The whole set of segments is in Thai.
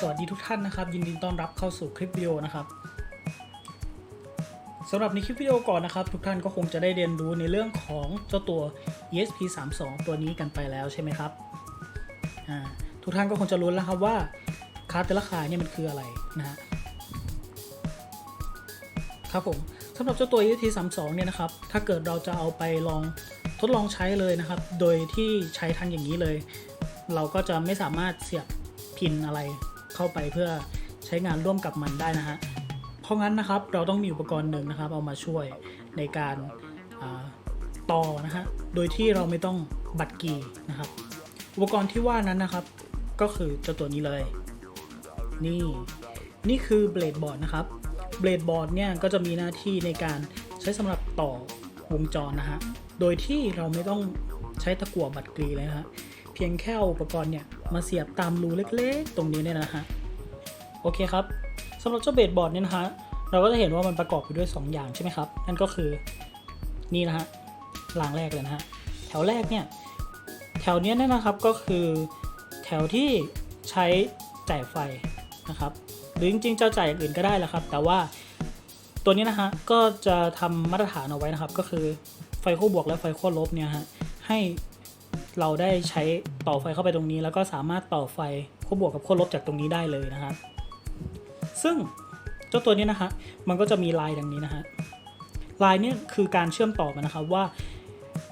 สวัสดีทุกท่านนะครับ ยินดีต้อนรับเข้าสู่คลิปวิดีโอนะครับสำหรับในคลิปวิดีโอก่อนนะครับ ทุกท่านก็คงจะได้เรียนรู้ในเรื่องของเจ้าตัว ESP32 ตัวนี้กันไปแล้วใช่ไหมครับทุกท่านก็คงจะรู้แล้วครับว่าคาร์ดแต่ละคายเนี่ยมันคืออะไรนะฮะครับผมสำหรับเจ้าตัว ESP32 เนี่ยนะครับ ถ้าเกิดเราจะเอาไปลองทดลองใช้เลยนะครับ โดยที่ใช้ทางอย่างนี้เลย เราก็จะไม่สามารถเสียบพินอะไร เข้าไปเพื่อใช้งานร่วมกับมันได้นะฮะ เพราะงั้นนะครับเราต้องมีอุปกรณ์หนึ่งนะครับ เอามาช่วยในการาต่อนะฮะ โดยที่เราไม่ต้องบัตรกีนะครับ อุปกรณ์ที่ว่านั้นนะครับ ก็คือเจ้าตัวนี้เลย นี่นี่คือเบลดบอร์ดนะครับ เบลดบอร์ดเนี่ยก็จะมีหน้าที่ในการใช้สำหรับต่อวงจรนะฮะ โดยที่เราไม่ต้องใช้ตะกั่วบัตรกรีเลยนะฮะ เพียงแค่อุปกรณ์เนี่ย มาเสียบตามรูเล็กๆ ตรงนี้เนี่ยนะฮะโอเคครับสำหรับเจ้าเบสบอร์ดเนี่ยนะฮะเราก็จะเห็นว่ามันประกอบไปด้วย 2 อย่างใช่ไหมครับนั่นก็คือนี่นะฮะรางแรกเลยนะฮะแถวแรกเนี่ยแถวเนี้ยเนี่ยนะครับก็คือแถวที่ใช้จ่ายไฟนะครับหรือจริงๆจะจ่ายอย่างอื่นก็ได้แหละครับ แต่ว่าตัวนี้นะฮะก็จะทำมาตรฐานเอาไว้นะครับ ก็คือไฟขั้วบวกและไฟขั้วลบเนี่ยฮะให้ เราได้ใช้ต่อไฟเข้าไปตรงนี้ แล้วก็สามารถต่อไฟขั้วบวกกับขั้วลบจากตรงนี้ได้เลยนะครับ ซึ่งเจ้าตัวนี้นะฮะมันก็จะมีลายดังนี้นะฮะลายนี่ยคือการเชื่อมต่อมันนะครับว่า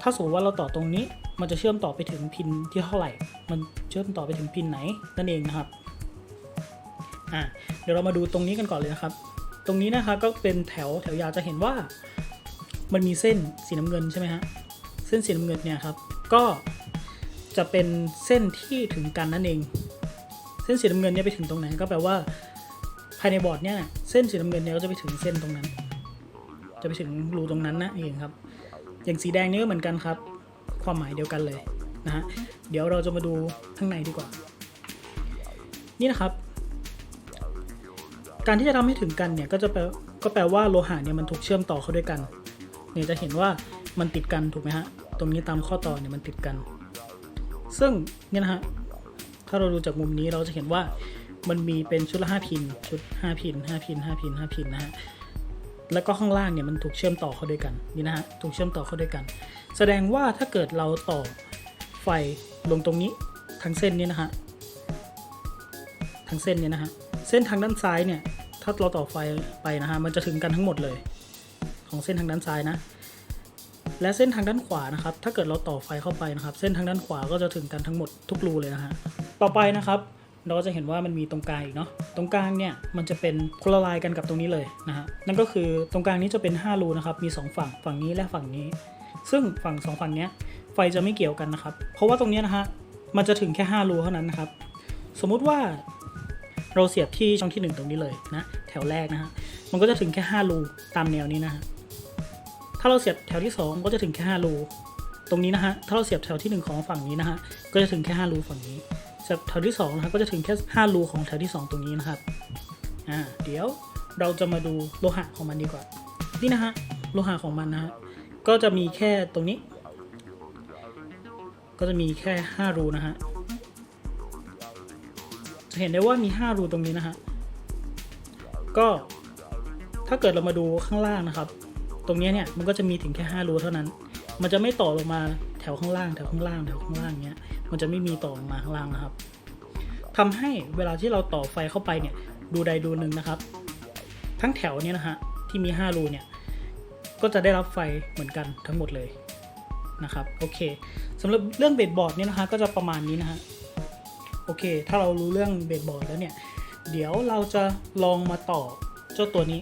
ถ้าสมมติว่าเราต่อตรงนี้ มันจะเชื่อมต่อไปถึงพินที่เท่าไหร่ มันเชื่อมต่อไปถึงพินไหนนั่นเองนะครับอะเดี๋ยวเรามาดูตรงนี้กันก่อนเลยนะครับ ตรงนี้นะคะก็เป็นแถวแถวยาวจะเห็นว่า มันมีเส้นสีน้ำเงินใช่ไหมฮะเส้นสีน้ำเงินเนี่ยครับก็ จะเป็นเส้นที่ถึงกันนั่นเอง เส้นสีน้ำเงินเนี่ยไปถึงตรงไหนก็แปลว่าภายในบอร์ดเนี่ยเส้นสีน้ำเงินเนี่ยก็จะไปถึงเส้นตรงนั้น จะไปถึงรูตรงนั้นนะเองครับ อย่างสีแดงนี่ก็เหมือนกันครับ ความหมายเดียวกันเลยนะฮะเดี๋ยวเราจะมาดูข้างในดีกว่า นี่นะครับ การที่จะทำให้ถึงกันเนี่ยก็จะแปลก็แปลว่าโลหะเนี่ยมันถูกเชื่อมต่อเข้าด้วยกัน เนี่ยจะเห็นว่ามันติดกันถูกไหมฮะตรงนี้ตามข้อต่อเนี่ยมันติดกัน ซึ่งเนี่ยนะฮะถ้าเราดูจากมุมนี้เราจะเห็นว่ามันมีเป็นชุดละ5พินชุด 5 พิน 5 พิน 5 พิน 5 พินนะฮะแล้วก็ข้างล่างเนี่ยมันถูกเชื่อมต่อเข้าด้วยกันนี่นะฮะถูกเชื่อมต่อเข้าด้วยกัน แสดงว่าถ้าเกิดเราต่อไฟลงตรงนี้ทั้งเส้นนี้นะฮะทั้งเส้นนี่ยนะฮะเส้นทางด้านซ้ายเนี่ยถ้าเราต่อไฟไปนะฮะมันจะถึงกันทั้งหมดเลย ของเส้นทางด้านซ้ายนะ และเส้นทางด้านขวานะครับ ถ้าเกิดเราต่อไฟเข้าไปนะครับ เส้นทางด้านขวาก็จะถึงกันทั้งหมดทุกรูเลยนะฮะ ต่อไปนะครับ เราก็จะเห็นว่ามันมีตรงกลางอีกเนาะ ตรงกลางเนี่ยมันจะเป็นคนละลายกันกับตรงนี้เลยนะฮะ นั่นก็คือตรงกลางนี้จะเป็น 5 รูนะครับ มี 2 ฝั่ง ฝั่งนี้และฝั่งนี้ ซึ่งฝั่ง 2 ฝั่งเนี้ยไฟจะไม่เกี่ยวกันนะครับ เพราะว่าตรงนี้นะฮะ มันจะถึงแค่ 5 รูเท่านั้นนะครับ สมมุติว่าเราเสียบที่ช่องที่ 1 ตรงนี้เลยนะ แถวแรกนะฮะ มันก็จะถึงแค่ 5 รูตามแนวนี้นะฮะ ถ้าเราเสียบแถวที่ 2 ก็จะถึงแค่5รูตรงนี้นะฮะ ถ้าเราเสียบแถวที่ 1 ของฝั่งนี้นะฮะ ก็จะถึงแค่5รูฝั่งนี้ เสียบแถวที่2นะครับก็จะถึงแค่5รูของแถวที่ 2 ตรงนี้นะครับ อ่า เดี๋ยวเราจะมาดูโลหะของมันดีกว่า นี่นะฮะ โลหะของมันนะฮะ ก็จะมีแค่ตรงนี้ ก็จะมีแค่5รูนะฮะ จะเห็นได้ว่ามี 5 รูตรงนี้นะฮะ ก็ถ้าเกิดเรามาดูข้างล่างนะครับ ตรงนี้เนี่ยมันก็จะมีถึงแค่ 5 รูเท่านั้น มันจะไม่ต่อลงมาแถวข้างล่างแถวข้างล่างแถวข้างล่างเนี้ย มันจะไม่มีต่อลงมาข้างล่างนะครับทำให้เวลาที่เราต่อไฟเข้าไปเนี่ยดูใดดูหนึ่งนะครับ ทั้งแถวเนี้ยนะฮะที่มี 5 รูเนี่ยก็จะได้รับไฟเหมือนกันทั้งหมดเลยนะครับโอเคสำหรับเรื่องเบดบอร์ดเนี่ยนะฮะก็จะประมาณนี้นะฮะโอเค ถ้าเรารู้เรื่องเบสบอร์ดแล้วเนี่ย เดี๋ยวเราจะลองมาต่อเจ้าตัวนี้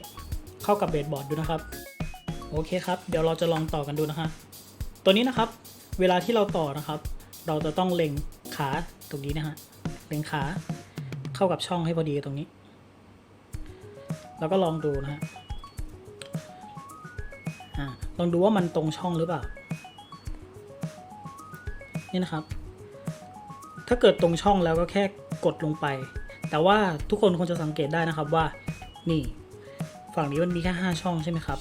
เข้ากับเบสบอร์ดดูนะครับ โอเคครับ เดี๋ยวเราจะลองต่อกันดูนะฮะ ตัวนี้นะครับ เวลาที่เราต่อนะครับ เราจะต้องเล็งขาตรงนี้นะฮะ เล็งขาเข้ากับช่องให้พอดีตรงนี้ แล้วก็ลองดูนะฮะลองดูว่ามันตรงช่องหรือเปล่า นี่นะครับ ถ้าเกิดตรงช่องแล้วก็แค่กดลงไป แต่ว่าทุกคนคงจะสังเกตได้นะครับว่า นี่ ฝั่งนี้มันมีแค่ 5 ช่องใช่ไหมครับ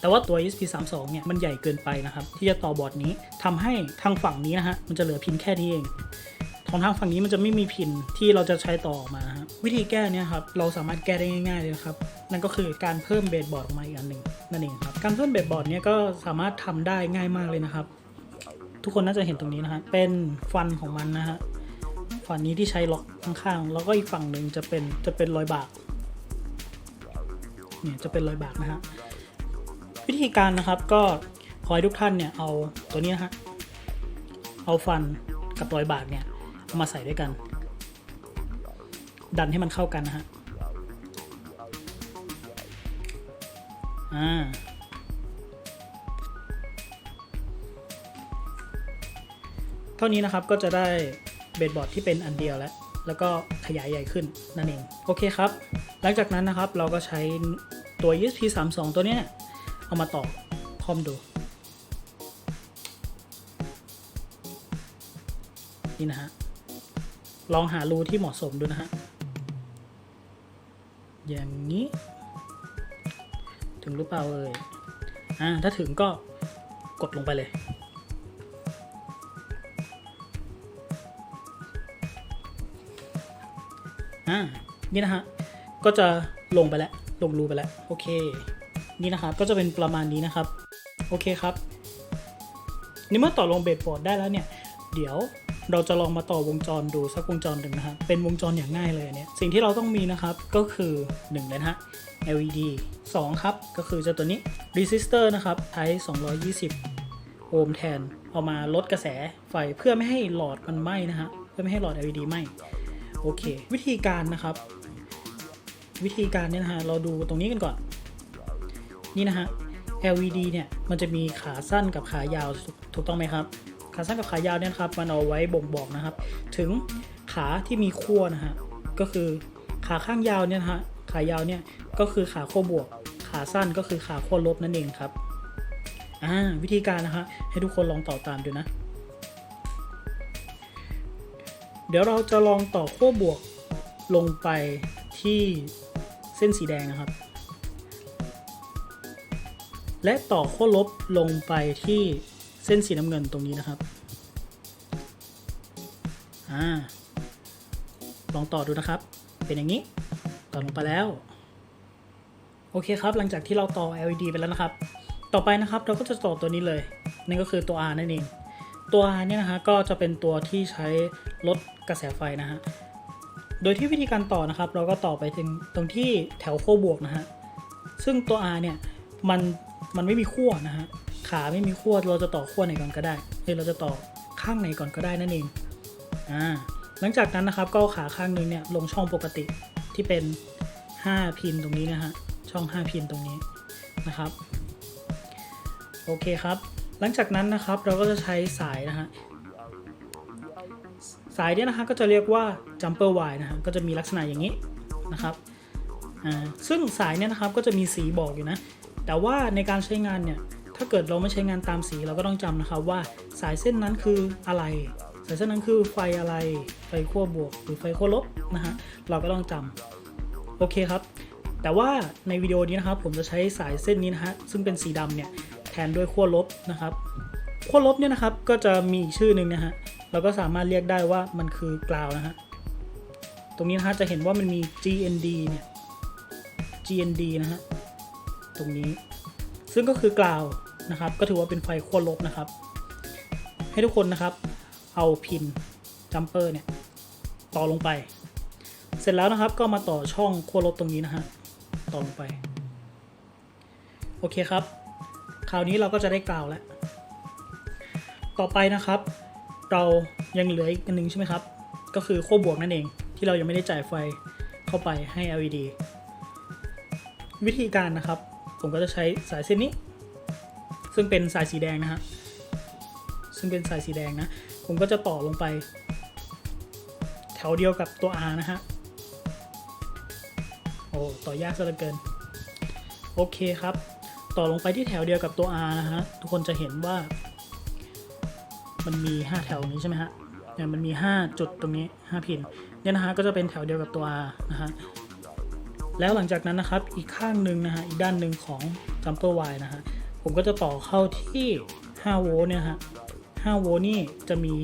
แต่ว่าตัว ESP32 เนี่ยมันใหญ่เกินไปนะครับ ที่จะต่อบอร์ดนี้ทำให้ทางฝั่งนี้นะฮะมันจะเหลือพินแค่นี้เองทของทางฝั่งนี้มันจะไม่มีพินที่เราจะใช้ต่อออกมาฮะวิธีแก้เนี่ยครับเราสามารถแก้ได้ง่ายๆเลยครับนั่นก็คือการเพิ่มเบสบอร์ดออกมาอีกอันหนึ่งนั่นเองครับการเพิ่มเบสบอร์ดเนี่ยก็สามารถทำได้ง่ายมากเลยนะครับ ทุกคนน่าจะเห็นตรงนี้นะฮะเป็นฟันของมันนะฮะฝั่งนี้ที่ใช้ล็อกข้างๆ แล้วก็อีกฝั่งหนึ่งจะเป็นจะเป็นรอยบากเนี่ยจะเป็นรอยบากนะฮะ วิธีการนะครับก็ขอให้ทุกท่านเนี่ยเอาตัวนี้นะฮะเอาฟันกับรอยบากเนี่ยเอามาใส่ด้วยกัน ดันให้มันเข้ากันนะฮะอ่าเท่านี้นะครับก็จะได้เบดบอร์ดที่เป็นอันเดียวแล้ว แล้วก็ขยายใหญ่ขึ้นนั่นเอง โอเคครับ หลังจากนั้นนะครับเราก็ใช้ตัว ESP 3 2 ตัวเนี้ย เอามาต่อคอมดู นี่นะฮะ ลองหารูที่เหมาะสมดูนะฮะ อย่างนี้ ถึงหรือเปล่าเอ่ยอ่าถ้าถึงก็กดลงไปเลยอ่านี่นะฮะ ก็จะลงไปแล้ว ลงรูไปแล้ว โอเค นี่นะครับ ก็จะเป็นประมาณนี้นะครับ โอเคครับนี่เมื่อต่อลงเบสบอร์ดได้แล้วเนี่ย เดี๋ยวเราจะลองมาต่อวงจรดูสักวงจรหนึ่งนะฮะเป็นวงจรอย่างง่ายเลยเนี่ย สิ่งที่เราต้องมีนะครับก็คือ1เลยนะฮะ LED 2 ครับ ก็คือเจ้าตัวนี้ resistor นะครับใช้ 220 โอห์มแทน เอามาลดกระแสไฟเพื่อไม่ให้หลอดมันไหม้นะฮะ เพื่อไม่ให้หลอด LED ไหม้ โอเค วิธีการนะครับ วิธีการเนี่ยนะฮะ เราดูตรงนี้กันก่อน นี่นะฮะ LED เนี่ยมันจะมีขาสั้นกับขายาวถูกต้องไหมครับ ขาสั้นกับขายาวเนี่ยครับมันเอาไว้บ่งบอกนะครับ ถึงขาที่มีขั้วนะฮะก็คือขาข้างยาวเนี่ยฮะขายาวเนี่ยก็คือขาขั้วบวก ขาสั้นก็คือขาขั้วลบนั่นเองครับอ่าวิธีการนะฮะให้ทุกคนลองต่อตามดูนะ เดี๋ยวเราจะลองต่อขั้วบวกลงไปที่เส้นสีแดงนะครับ และต่อขั้วลบลงไปที่เส้นสีน้ำเงินตรงนี้นะครับอ่าลองต่อดูนะครับ เป็นอย่างนี้ ต่อลงไปแล้ว โอเคครับ หลังจากที่เราต่อ LED ไปแล้วนะครับ ต่อไปนะครับเราก็จะต่อตัวนี้เลย นั่นก็คือตัว R นั่นเอง ตัว R เนี่ยนะฮะก็จะเป็นตัวที่ใช้ลดกระแสไฟนะฮะ โดยที่วิธีการต่อนะครับ เราก็ต่อไปถึงตรงที่แถวขั้วบวกนะฮะ ซึ่งตัว R เนี่ยมัน มันไม่มีขั้วนะฮะ ขาไม่มีขั้วเราจะต่อขั้วไหนก่อนก็ได้หรือเราจะต่อข้างไหนก่อนก็ได้นั่นเอง อ่า หลังจากนั้นนะครับก็ขาข้างนึงเนี่ยลงช่องปกติที่เป็น 5 พินตรงนี้นะฮะ ช่อง 5 พินตรงนี้นะครับ โอเคครับ หลังจากนั้นนะครับเราก็จะใช้สายนะฮะ สายเนี่ยนะฮะก็จะเรียกว่า jumper wire นะฮะ ก็จะมีลักษณะอย่างนี้นะครับ อ่า ซึ่งสายเนี่ยนะครับก็จะมีสีบอกอยู่นะ แต่ว่าในการใช้งานเนี่ย ถ้าเกิดเราไม่ใช้งานตามสีเราก็ต้องจำนะครับว่าสายเส้นนั้นคืออะไร สายเส้นนั้นคือไฟอะไร ไฟขั้วบวก หรือไฟขั้วลบนะฮะ เราก็ต้องจำโอเคครับ แต่ว่าในวิดีโอนี้นะครับ ผมจะใช้สายเส้นนี้นะฮะ ซึ่งเป็นสีดำเนี่ยแทนด้วยขั้วลบนะครับ ขั้วลบเนี่ยนะครับ ก็จะมีอีกชื่อหนึ่งนะฮะ เราก็สามารถเรียกได้ว่ามันคือกราวนะฮะ ตรงนี้นะฮะจะเห็นว่ามันมี GND เนี่ย GND นะฮะ ตรงนี้ ซึ่งก็คือกราวนะครับ ก็ถือว่าเป็นไฟขั้วลบนะครับ ให้ทุกคนนะครับ เอาพินจัมเปอร์เนี่ยต่อลงไป เสร็จแล้วนะครับก็มาต่อช่องขั้วลบตรงนี้นะฮะต่อลงไป โอเคครับ คราวนี้เราก็จะได้กราวแล้ว ต่อไปนะครับ เรายังเหลืออีกอันหนึงใช่ไหมครับ ก็คือขั้วบวกนั่นเองที่เรายังไม่ได้จ่ายไฟเข้าไปให้ LED วิธีการนะครับ ผมก็จะใช้สายเส้นนี้ ซึ่งเป็นสายสีแดงนะฮะซึ่งเป็นสายสีแดงนะ ผมก็จะต่อลงไป แถวเดียวกับตัว R นะฮะโอ้ต่อยากซะเหลือเกิน โอเคครับ ต่อลงไปที่แถวเดียวกับตัว R นะฮะทุกคนจะเห็นว่า มันมี 5 แถวนี้ใช่ไหมฮะเนี่ยมันมี 5 จุดตรงนี้ 5 พินเนี่ยนะฮะก็จะเป็นแถวเดียวกับตัว R นะฮะ แล้วหลังจากนั้นนะครับอีกข้างหนึ่งนะฮะอีกด้านหนึ่งของ jumper wire นะฮะผมก็จะต่อเข้าที่ 5 โวลต์เนี่ยฮะ 5 โวลต์นี่จะมี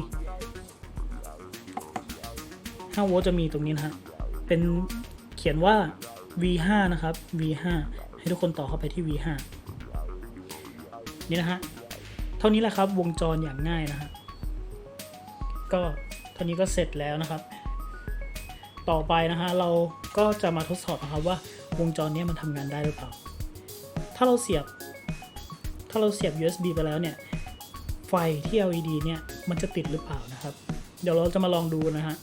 5 โวลต์จะมีตรงนี้นะฮะ เป็นเขียนว่า V5 นะครับ V5 ให้ทุกคนต่อเข้าไปที่ V5 นี่นะฮะ เท่านี้แหละครับวงจรอย่างง่ายนะฮะ ก็เท่านี้ก็เสร็จแล้วนะครับ ต่อไปนะฮะเรา ก็จะมาทดสอบนะครับว่าวงจรนี้มันทำงานได้หรือเปล่า ถ้าเราเสียบ ถ้าเราเสียบ USB ไปแล้วเนี่ย ไฟที่ LED เนี่ยมันจะติดหรือเปล่านะครับ เดี๋ยวเราจะมาลองดูนะฮะ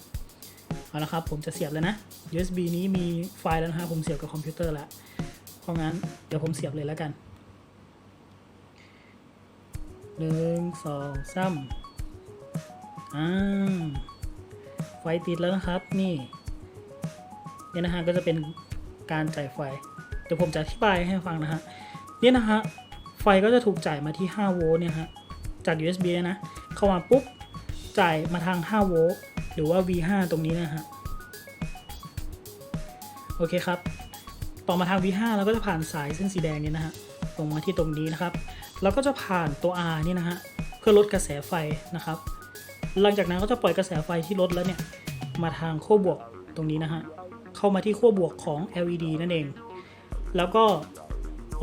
เอาละครับ ผมจะเสียบแล้วนะ USB นี้มีไฟล์แล้วนะฮะผมเสียบกับคอมพิวเตอร์แล้วเพราะงั้นเดี๋ยวผมเสียบเลยแล้วกันหนึ่งสองสามอ่าไฟติดแล้วนะครับนี่ เนี่ยนะฮะก็จะเป็นการจ่ายไฟ เดี๋ยวผมจะอธิบายให้ฟังนะฮะเนี่ยนะฮะไฟก็จะถูกจ่ายมาที่ 5 โวลต์เนี่ยฮะจาก USB นะเข้ามาปุ๊บจ่ายมาทาง 5 โวลต์หรือว่า V5 ตรงนี้นะฮะโอเคครับ ต่อมาทาง V5 เราก็จะผ่านสายเส้นสีแดงเนี่ยนะฮะลงมาที่ตรงนี้นะครับ แล้วก็จะผ่านตัว R นี่นะฮะเพื่อลดกระแสไฟนะครับ หลังจากนั้นก็จะปล่อยกระแสไฟที่ลดแล้วเนี่ยมาทางขั้วบวกตรงนี้นะฮะ เข้ามาที่ขั้วบวกของ LED นั่นเอง แล้วก็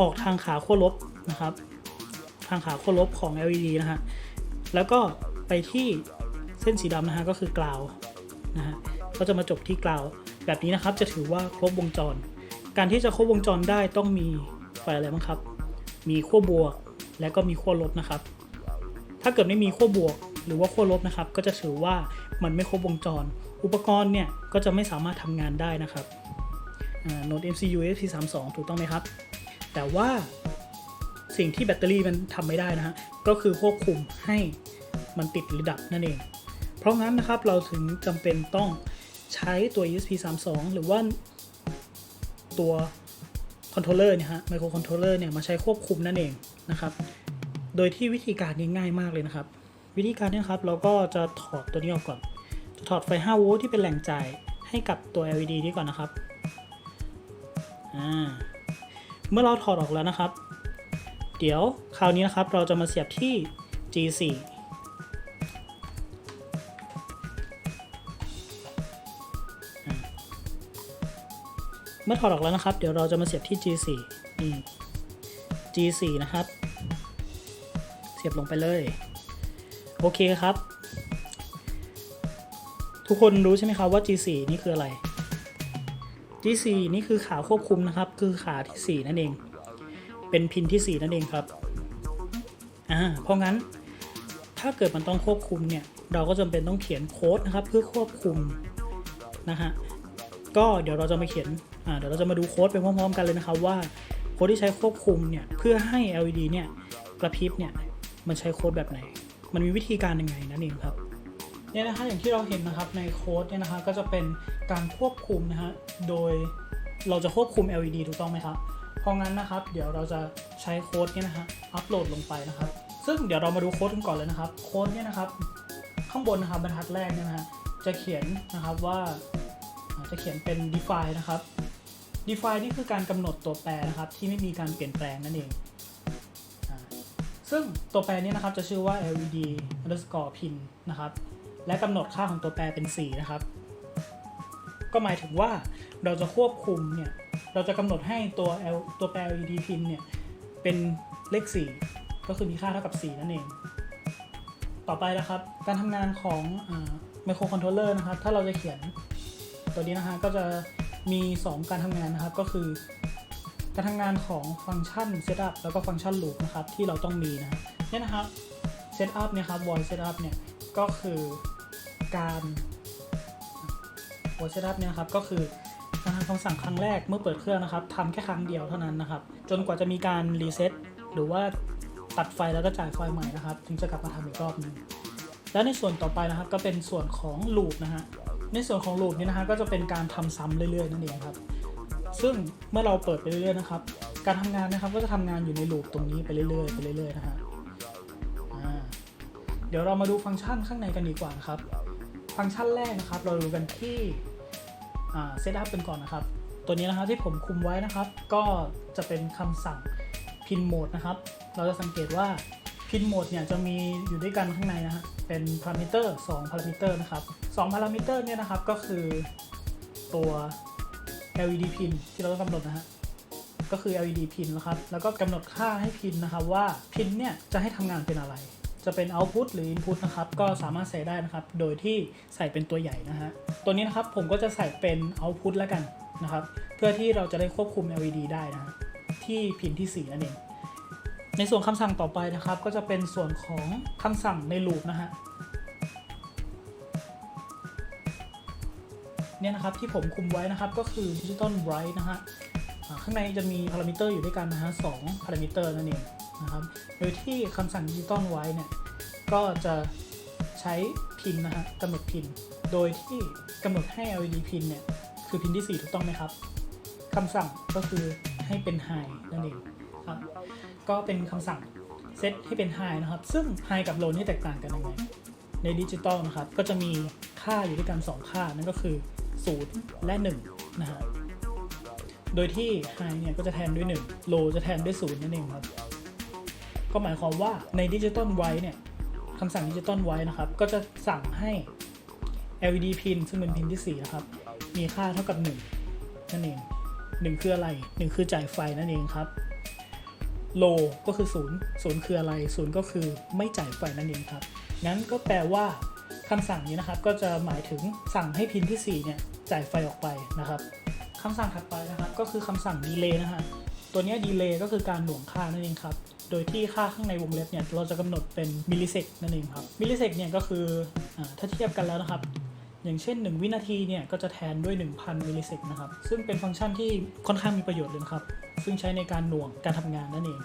ออกทางขาขั้วลบนะครับ ทางขาขั้วลบของ LED นะฮะ แล้วก็ไปที่เส้นสีดำนะฮะก็คือกราวนะฮะ ก็จะมาจบที่กราว แบบนี้นะครับจะถือว่าครบวงจร การที่จะครบวงจรได้ต้องมีไฟอะไรบ้างครับ มีขั้วบวกและก็มีขั้วลบนะครับ ถ้าเกิดไม่มีขั้วบวกหรือว่าขั้วลบนะครับ ก็จะถือว่ามันไม่ครบวงจร อุปกรณ์เนี่ยก็จะไม่สามารถทำงานได้นะครับโน้ต MCU SP32 ถูกต้องไหมครับ แต่ว่าสิ่งที่แบตเตอรี่มันทำไม่ได้นะฮะ ก็คือควบคุมให้มันติดหรือดับนั่นเอง เพราะงั้นนะครับเราถึงจำเป็นต้องใช้ตัว ESP32 หรือว่าตัวคอนโทรลเลอร์เนี่ยฮะไมโครคอนโทรลเลอร์เนี่ยมาใช้ควบคุมนั่นเองนะครับ โดยที่วิธีการนี้ง่ายมากเลยนะครับ วิธีการนี้ครับเราก็จะถอดตัวนี้ออกก่อน ถอดไฟ 5 โวลต์ที่เป็นแหล่งจ่ายให้กับตัว LED นี้ก่อนนะครับ เมื่อเราถอดออกแล้วนะครับ เดี๋ยวคราวนี้นะครับเราจะมาเสียบที่ G4 เมื่อถอดออกแล้วนะครับ เดี๋ยวเราจะมาเสียบที่ G4 นี่ G4 นะครับ เสียบลงไปเลย โอเคครับ ทุกคนรู้ใช่ไหมครับว่า G4 นี่คืออะไร G4 นี่คือขาควบคุมนะครับ คือขาที่ 4 นั่นเอง เป็นพินที่ 4 นั่นเองครับอ่าเพราะงั้นถ้าเกิดมันต้องควบคุมเนี่ย เราก็จำเป็นต้องเขียนโค้ดนะครับเพื่อควบคุมนะฮะก็เดี๋ยวเราจะมาเขียนอ่าเดี๋ยวเราจะมาดูโค้ดไปพร้อมๆกันเลยนะครับว่าโค้ดที่ใช้ควบคุมเนี่ยเพื่อให้ LED เนี่ยกระพริบเนี่ยมันใช้โค้ดแบบไหน มันมีวิธีการยังไงนั่นเองครับ เนี่ยนะฮะอย่างที่เราเห็นนะครับในโค้ดเนี่ยนะฮะก็จะเป็นการควบคุมนะฮะโดยเราจะควบคุม LED ถูกต้องไหมครับเพราะงั้นนะครับ เดี๋ยวเราจะใช้โค้ดเนี่ยนะฮะอัปโหลดลงไปนะครับ ซึ่งเดี๋ยวเรามาดูโค้ดกันก่อนเลยนะครับโค้ดเนี่ยนะครับข้างบนนะครับบรรทัดแรกเนี่ยนะฮะจะเขียนนะครับว่าจะเขียนเป็น define นะครับ define นี่คือการกำหนดตัวแปรนะครับ ที่ไม่มีการเปลี่ยนแปลงนั่นเอง ซึ่งตัวแปรนี้นะครับจะชื่อว่า LED underscore pin นะครับ และกำหนดค่าของตัวแปรเป็น 4 นะครับ ก็หมายถึงว่าเราจะควบคุมเนี่ย เราจะกำหนดให้ตัว L ตัวแปร LED pin เนี่ย เป็นเลข 4 ก็คือมีค่าเท่ากับ 4 นั่นเอง ต่อไปนะครับ การทำงานของไมโครคอนโทรลเลอร์นะครับ ถ้าเราจะเขียนตัวนี้นะฮะ ก็จะมี 2 การทำงานนะครับ ก็คือ การทำงานของฟังก์ชัน setup แล้วก็ฟังก์ชัน loop นะครับ ที่เราต้องมีนะฮะเนี่ยนะครับ setup เนี่ยครับ void setup เนี่ย ก็คือ การ void setup เนี่ยครับก็คือการทำคำสั่งครั้งแรกเมื่อเปิดเครื่องนะครับทำแค่ครั้งเดียวเท่านั้นนะครับ จนกว่าจะมีการ reset หรือว่าตัดไฟแล้วก็จ่ายไฟใหม่นะครับถึงจะกลับมาทำอีกรอบหนึงแล้วในส่วนต่อไปนะครับก็เป็นส่วนของ loop นะฮะในส่วนของ loop นี้นะฮะก็จะเป็นการทำซ้ำเรื่อยๆนั่นเองครับ ซึ่งเมื่อเราเปิดไปเรื่อยๆนะครับ การทำงานนะครับก็จะทำงานอยู่ใน loop ตรงนี้ไปเรื่อยๆไปเรื่อยๆนะฮะเดี๋ยวเรามาดูฟังก์ชันข้างในกันดีกว่านะครับ ฟังก์ชันแรกนะครับ เราดูกันที่อ่า setup เป็นก่อนนะครับ ตัวนี้นะครับที่ผมคุมไว้นะครับ ก็จะเป็นคำสั่ง pin mode นะครับ เราจะสังเกตว่า pin พินโหมดเนี่ยจะมีอยู่ด้วยกันข้างในนะฮะเป็นพารามิเตอร์2พารามิเตอร์นะครับ2พารามิเตอร์เนี่ยนะครับก็คือตัว LED พินที่เราต้องกำหนดนะฮะก็คือ LED พินนะครับ แล้วก็กำหนดค่าให้พินนะครับว่าพินเนี่ยจะให้ทำงานเป็นอะไร จะเป็น output หรือ input นะครับ ก็สามารถใส่ได้นะครับ โดยที่ใส่เป็นตัวใหญ่นะฮะ ตัวนี้นะครับผมก็จะใส่เป็น output แล้วกันนะครับ เพื่อที่เราจะได้ควบคุม LED ได้นะฮะที่พินที่ 4 นั่นเอง ในส่วนคำสั่งต่อไปนะครับ ก็จะเป็นส่วนของคำสั่งในลูปนะฮะเนี่ยนะครับที่ผมคุมไว้นะครับก็คือ Digital Bright นะฮะข้างในจะมีพารามิเตอร์อยู่ด้วยกันนะฮะสองพารามิเตอร์นั่นเอง นะครับโดยที่คำสั่ง Digital Bright เนี่ยก็จะใช้พินนะฮะกำหนดพิน โดยที่กำหนดให้ LED พินเนี่ยคือพินที่ 4 ถูกต้องไหมครับคำสั่งก็คือให้เป็น High นั่นเองครับก็เป็นคำสั่งเซตให้เป็น High นะครับ ซึ่ง High กับ Low นี่แตกต่างกันยังไงในดิจิตอลนะครับ ก็จะมีค่าอยู่ด้วยกัน 2 ค่า นั่นก็คือ 0 และ 1 นะฮะ โดยที่ High เนี่ยก็จะแทนด้วย 1 Low จะแทนด้วย 0 นั่นเองครับ ก็หมายความว่าในดิจิตอลไว้เนี่ยคำสั่งดิจิตอลไว้นะครับ ก็จะสั่งให้ LED pin ซึ่งเป็นพินที่ 4 นะครับ มีค่าเท่ากับ 1 นั่นเอง 1 คืออะไร 1 คือจ่ายไฟนั่นเองครับ low ก็คือ 0 0 คืออะไร 0 ก็คือไม่จ่ายไฟนั่นเองครับ งั้นก็แปลว่าคำสั่งนี้นะครับ ก็จะหมายถึงสั่งให้พินที่ 4 เนี่ย จ่ายไฟออกไปนะครับคำสั่งถัดไปนะครับ ก็คือคำสั่ง delay นะฮะ ตัวเนี้ย delay ก็คือการหน่วงค่านั่นเองครับ โดยที่ค่าข้างในวงเล็บเนี่ยเราจะกำหนดเป็นมิลลิเซกนั่นเองครับมิลลิเซกเนี่ยก็คืออถ้าเทียบกันแล้วนะครับ อย่างเช่น 1 วินาทีเนี่ยก็จะแทนด้วย 1,000มิลลิเซกนะครับซึ่งเป็นฟังก์ชันที่ค่อนข้างมีประโยชน์เลยครับ ซึ่งใช้ในการหน่วงการทำงานนั่นเอง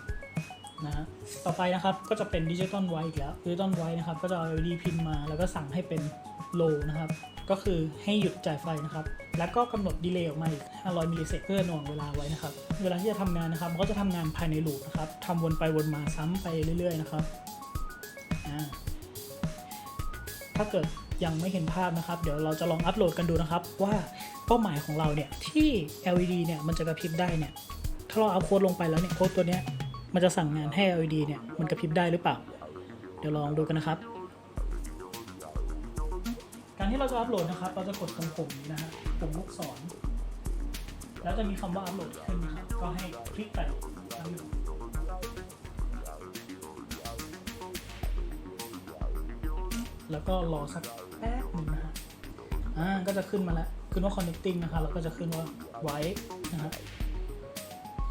นะฮะต่อไปนะครับก็จะเป็นดิจิตอลไวอีกแล้วดิจิตอลไวนะครับก็จะเอา LED พินมาแล้วก็สั่งให้เป็น low นะครับ ก็คือให้หยุดจ่ายไฟนะครับ แล้วก็กำหนดดีเลย์ออกมาอีก 500มิลลิเซกเพื่อหน่วงเวลาไว้นะครับ เวลาที่จะทำงานนะครับมันก็จะทำงานภายในลูปนะครับทำวนไปวนมาซ้ำไปเรื่อย ๆ นะครับ ถ้าเกิดยังไม่เห็นภาพนะครับ เดี๋ยวเราจะลองอัปโหลดกันดูนะครับ ว่าเป้าหมายของเราเนี่ยที่ LED เนี่ยมันจะกระพริบได้เนี่ย ถ้าเราเอาโค้ดลงไปแล้วเนี่ยโค้ดตัวเนี้ยมันจะสั่งงานให้ LED เนี่ยมันกระพริบได้หรือเปล่า เดี๋ยวลองดูกันนะครับ การที่เราจะอัปโหลดนะครับ เราจะกดตรงปุ่มนี้นะฮะปุ่มลูกศร แล้วจะมีคำว่าอัปโหลดขึ้นนะก็ให้คลิกไปครั้งหนึ่งแล้วก็รอสักแป๊บนึงนะฮะ อ่า ก็จะขึ้นมาแล้ว ขึ้นว่า connecting นะคะแล้วก็จะขึ้นว่า white นะฮะ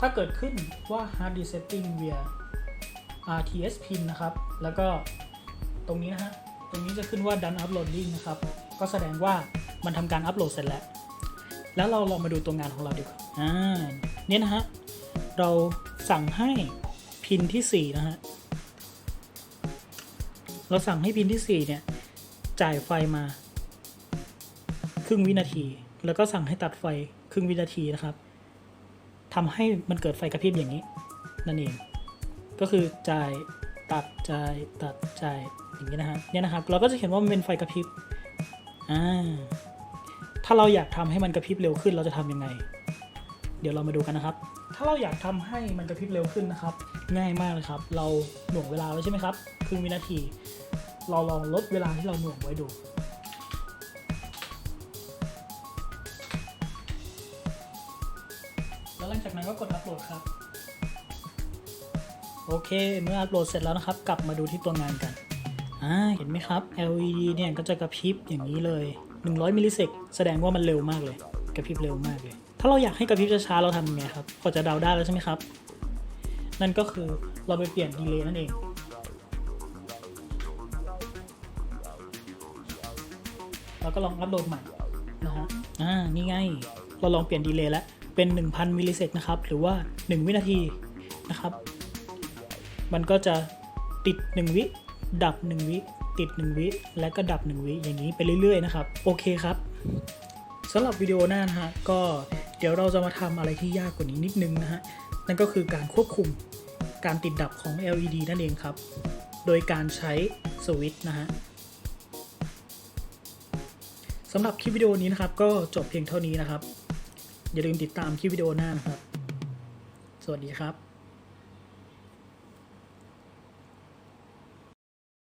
ถ้าเกิดขึ้นว่า hard resetting via RTS pin นะครับ แล้วก็ตรงนี้นะฮะ ตรงนี้จะขึ้นว่า done uploading นะครับ ก็แสดงว่ามันทำการอัปโหลดเสร็จแล้ว แล้วเราลองมาดูตัวงานของเราดีกว่าอ่าเนี่ยนะฮะ เราสั่งให้พินที่4นะฮะ เราสั่งให้พินที่4เนี่ยจ่ายไฟมา ครึ่งวินาที แล้วก็สั่งให้ตัดไฟครึ่งวินาทีนะครับทำให้มันเกิดไฟกระพริบอย่างนี้ นั่นเอง ก็คือจ่ายตัดจ่ายตัดจ่าย อย่างนี้นะฮะเนี่ยนะครับ เราก็จะเห็นว่ามันเป็นไฟกระพริบอ่าถ้าเราอยากทำให้มันกระพริบเร็วขึ้นเราจะทำยังไง เดี๋ยวเรามาดูกันนะครับ ถ้าเราอยากทำให้มันกระพริบเร็วขึ้นนะครับ ง่ายมากเลยครับ เราหน่วงเวลาไว้ใช่ไหมครับครึ่งวินาที เราลองลดเวลาที่เราหน่วงไว้ดูแล้วหลังจากนั้นก็กดอัปโหลดครับ โอเค เมื่ออัปโหลดเสร็จแล้วนะครับ กลับมาดูที่ตัวงานกัน อ่าเห็นไหมครับ LED เนี่ยก็จะกระพริบอย่างนี้เลย 100 มิลลิเซกแสดงว่ามันเร็วมากเลย กระพริบเร็วมากเลย ถ้าเราอยากให้กระพริบช้าๆเราทำยังไงครับพอจะเดาได้แล้วใช่ไหมครับ นั่นก็คือเราไปเปลี่ยนดีเลย์นั่นเองเราก็ลองอัปโหลดใหม่นะฮะอ่านี่ไง เราลองเปลี่ยนดีเลย์แล้วเป็น 1,000 มิลลิเซกนะครับ หรือว่า 1 วินาทีนะครับ มันก็จะติด 1 วิ ดับ 1 วิ ติด 1 วิ และก็ดับ 1 วิ อย่างนี้ไปเรื่อยๆนะครับ โอเคครับสำหรับวิดีโอหน้านะฮะก็เดี๋ยวเราจะมาทำอะไรที่ยากกว่านี้นิดนึงนะฮะนั่นก็คือการควบคุมการติดดับของ LED นั่นเองครับ โดยการใช้สวิตช์นะฮะสำหรับคลิปวิดีโอนี้นะครับ ก็จบเพียงเท่านี้นะครับ อย่าลืมติดตามคลิปวิดีโอหน้านะครับ สวัสดีครับ